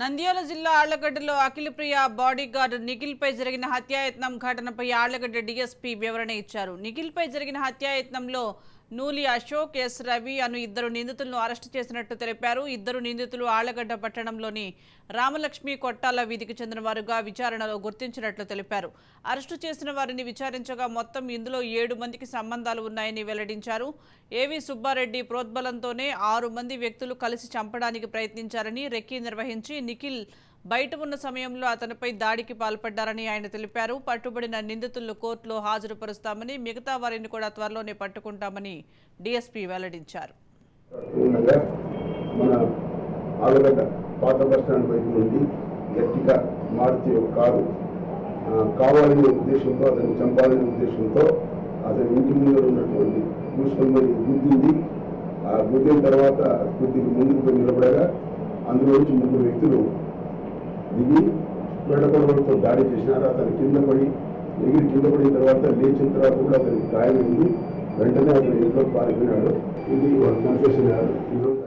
నంద్యాల జిల్లా ఆళ్ళగడ్డలో అఖిలప్రియ బాడీగార్డ్ నిఖిల్పై జరిగిన హత్యాయత్నం ఘటనపై ఆళ్ళగడ్డ డీఎస్పీ వివరణ ఇచ్చారు. నిఖిల్పై జరిగిన హత్యాయత్నంలో నూలి అశోక్ ఎస్ రవి అను ఇద్దరు నిందితులను అరెస్టు చేసినట్టు తెలిపారు. ఇద్దరు నిందితులు ఆళ్ళగడ్డ పట్టణంలోని రామలక్ష్మి కొట్టాల వీధికి చెందిన వారుగా విచారణలో గుర్తించినట్లు తెలిపారు. అరెస్టు చేసిన వారిని విచారించగా మొత్తం ఇందులో ఏడు మందికి సంబంధాలు ఉన్నాయని వెల్లడించారు. ఏవి సుబ్బారెడ్డి ప్రోద్బలంతోనే ఆరు మంది వ్యక్తులు కలిసి చంపడానికి ప్రయత్నించారని రెక్కీ నిర్వహించి నిఖిల్ బయట ఉన్న సమయంలో అతనిపై దాడికి పాల్పడ్డారని ఆయన తెలిపారు. పట్టుబడిన నిందితులను కోర్టులో హాజరుపరుస్తామని మిగతా వారిని కూడా త్వరలోనే పట్టుకుంటామని డీఎస్పీ వెల్లడించారు. కారు కావాలనే ఉద్దేశంతో అతన్ని చంపాలనే ఉద్దేశంతో అతని ఇంటి ముందర ఉన్నటువంటి మూసుకొని గుద్దింది. ఆ గుద్దిన తర్వాత కొద్దిగా ముందుకు నిలబడగా అందులో నుంచి ముగ్గురు వ్యక్తులు దిగి వెడగొడవలతో దాడి చేసినారు. అతను కింద పడి ఎగిరి కింద పడిన తర్వాత లేచిన తర్వాత కూడా అతనికి గాయమైంది వెంటనే అతను ఇంట్లో పారిపోయినాడు. ఇది కన్ఫెషన్ ఈరోజు